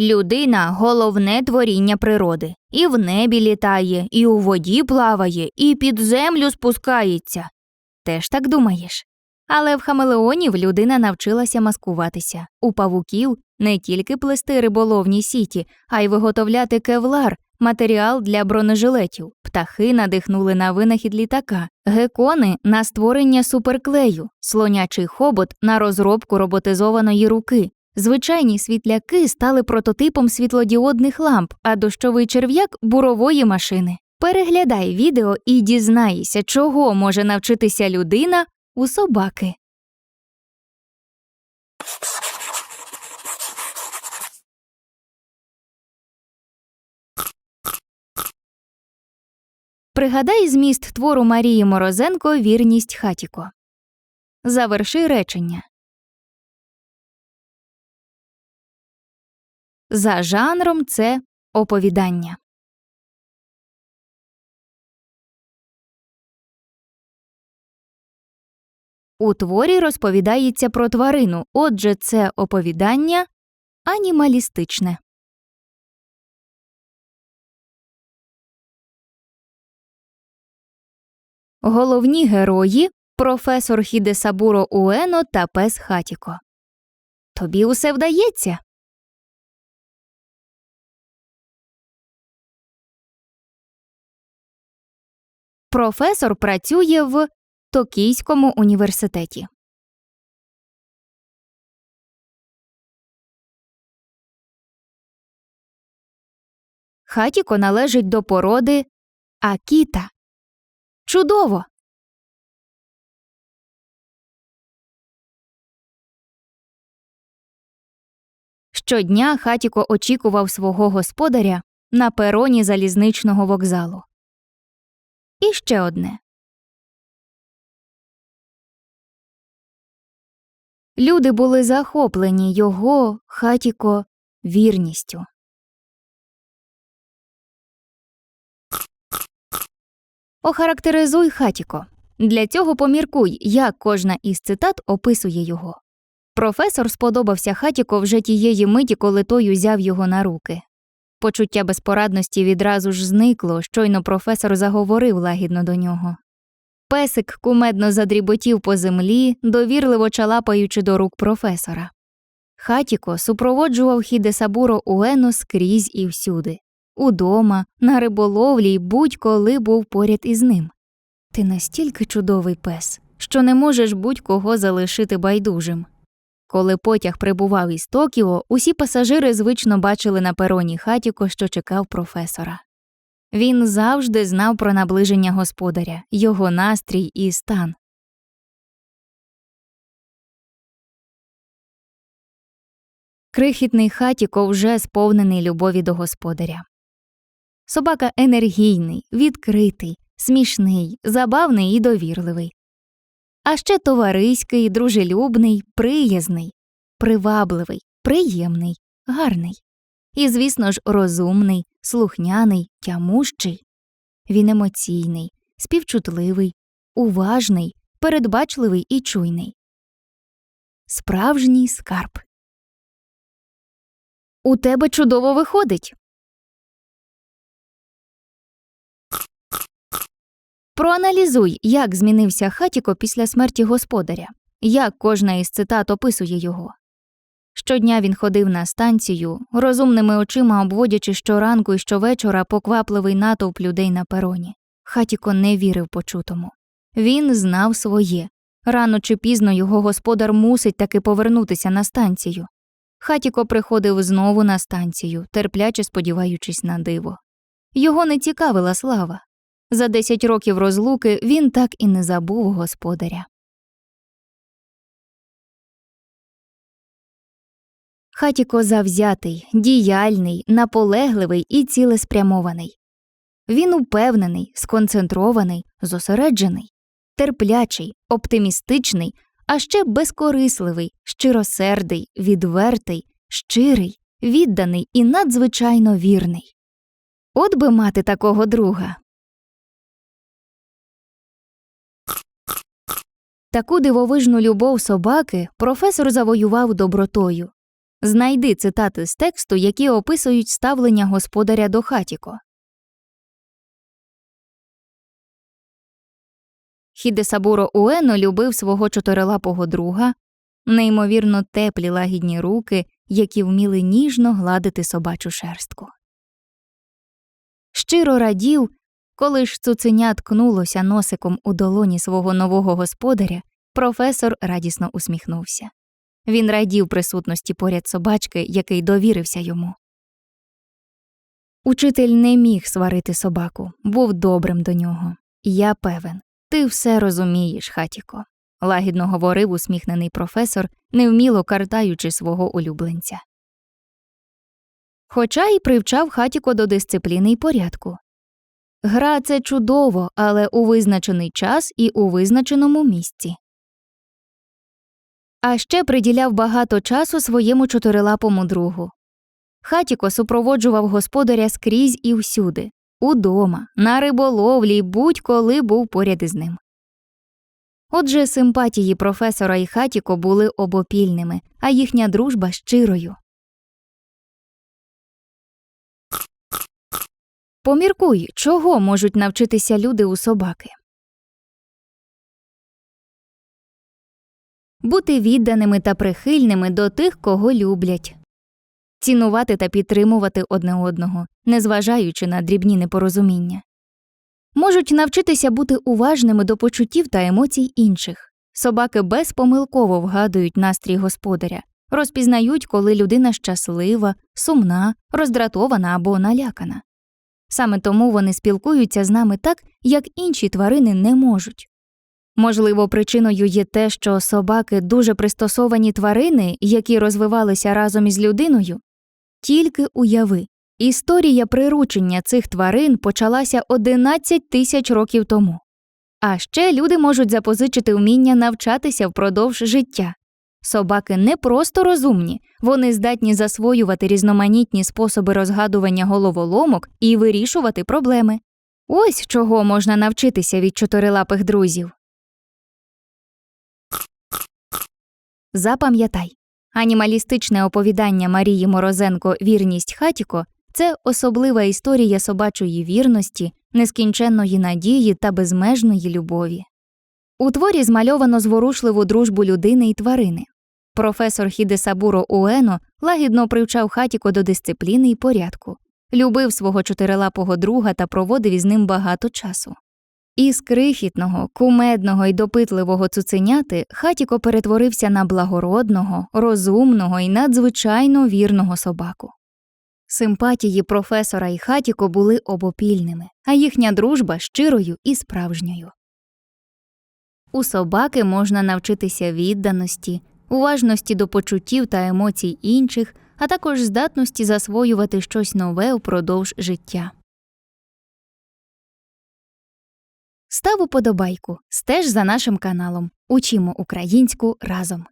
Людина головне творіння природи. І в небі літає, і у воді плаває, і під землю спускається. Теж так думаєш? Але в хамелеонів людина навчилася маскуватися. У павуків не тільки плести риболовні сіті, а й виготовляти кевлар, матеріал для бронежилетів. Птахи надихнули на винахід літака, гекони на створення суперклею, слонячий хобот на розробку роботизованої руки. Звичайні світляки стали прототипом світлодіодних ламп, а дощовий черв'як бурової машини. Переглядай відео і дізнайся, чого може навчитися людина у собаки. Пригадай зміст твору Марії Морозенко Вірність хатіко. Заверши речення. За жанром це оповідання. У творі розповідається про тварину, отже, це оповідання анімалістичне. Головні герої професор Хідесабуро Уено та пес Хатіко. Тобі усе вдається. Професор працює в Токійському університеті. Хатіко належить до породи Акіта. Чудово! Щодня Хатіко очікував свого господаря на пероні залізничного вокзалу. І ще одне. Люди були захоплені його, Хатіко, вірністю. Охарактеризуй Хатіко. Для цього поміркуй, як кожна із цитат описує його. Професор сподобався Хатіко вже тієї миті, коли той узяв його на руки. Почуття безпорадності відразу ж зникло, щойно професор заговорив лагідно до нього. Песик кумедно задріботів по землі, довірливо чалапаючи до рук професора. Хатіко супроводжував Хідесабуро Уено скрізь і всюди удома, на риболовлі й будь-коли був поряд із ним. Ти настільки чудовий пес, що не можеш будь-кого залишити байдужим. Коли потяг прибував із Токіо, усі пасажири звично бачили на пероні Хатіко, що чекав професора. Він завжди знав про наближення господаря, його настрій і стан. Крихітний хатіко вже сповнений любові до господаря. Собака енергійний, відкритий, смішний, забавний і довірливий. А ще товариський, дружелюбний, приязний, привабливий, приємний, гарний. І, звісно ж, розумний, слухняний, тямущий. Він емоційний, співчутливий, уважний, передбачливий і чуйний. Справжній скарб. У тебе чудово виходить. Проаналізуй, як змінився Хатіко після смерті господаря, як кожна із цитат описує його. Щодня він ходив на станцію, розумними очима обводячи щоранку і щовечора поквапливий натовп людей на пероні. Хатіко не вірив почутому. Він знав своє. Рано чи пізно його господар мусить таки повернутися на станцію. Хатіко приходив знову на станцію, терпляче сподіваючись на диво. Його не цікавила слава. За десять років розлуки він так і не забув господаря. Хатіко завзятий, діяльний, наполегливий і цілеспрямований. Він упевнений, сконцентрований, зосереджений, терплячий, оптимістичний, а ще безкорисливий, щиросердий, відвертий, щирий, відданий і надзвичайно вірний. От би мати такого друга. Таку дивовижну любов собаки професор завоював добротою. Знайди цитати з тексту, які описують ставлення господаря до хатіко. Хідесабуро Уено любив свого чотирилапого друга, неймовірно теплі лагідні руки, які вміли ніжно гладити собачу шерстку. Щиро радів, коли ж цуценя ткнулося носиком у долоні свого нового господаря, професор радісно усміхнувся. Він радів присутності поряд собачки, який довірився йому. Учитель не міг сварити собаку, був добрим до нього. Я певен, ти все розумієш, хатіко, лагідно говорив усміхнений професор, невміло картаючи свого улюбленця. Хоча й привчав хатіко до дисципліни й порядку. Гра це чудово, але у визначений час і у визначеному місці. А ще приділяв багато часу своєму чотирилапому другу. Хатіко супроводжував господаря скрізь і всюди удома, на риболовлі будь-коли був поряд із ним. Отже, симпатії професора і хатіко були обопільними, а їхня дружба щирою. Поміркуй, чого можуть навчитися люди у собаки. Бути відданими та прихильними до тих, кого люблять, цінувати та підтримувати одне одного, незважаючи на дрібні непорозуміння. Можуть навчитися бути уважними до почуттів та емоцій інших. Собаки безпомилково вгадують настрій господаря, розпізнають, коли людина щаслива, сумна, роздратована або налякана. Саме тому вони спілкуються з нами так, як інші тварини не можуть. Можливо, причиною є те, що собаки дуже пристосовані тварини, які розвивалися разом із людиною. Тільки уяви, історія приручення цих тварин почалася 11 тисяч років тому. А ще люди можуть запозичити вміння навчатися впродовж життя. Собаки не просто розумні, вони здатні засвоювати різноманітні способи розгадування головоломок і вирішувати проблеми. Ось чого можна навчитися від чотирилапих друзів. Запам'ятай, анімалістичне оповідання Марії Морозенко Вірність хатіко це особлива історія собачої вірності, нескінченної надії та безмежної любові. У творі змальовано зворушливу дружбу людини і тварини. Професор Хідесабуро Уено лагідно привчав хатіко до дисципліни і порядку, любив свого чотирилапого друга та проводив із ним багато часу. Із крихітного, кумедного і допитливого цуценяти хатіко перетворився на благородного, розумного і надзвичайно вірного собаку. Симпатії професора і хатіко були обопільними, а їхня дружба щирою і справжньою. У собаки можна навчитися відданості, уважності до почуттів та емоцій інших, а також здатності засвоювати щось нове упродовж життя. Став уподобайку, стеж за нашим каналом. Учимо українську разом.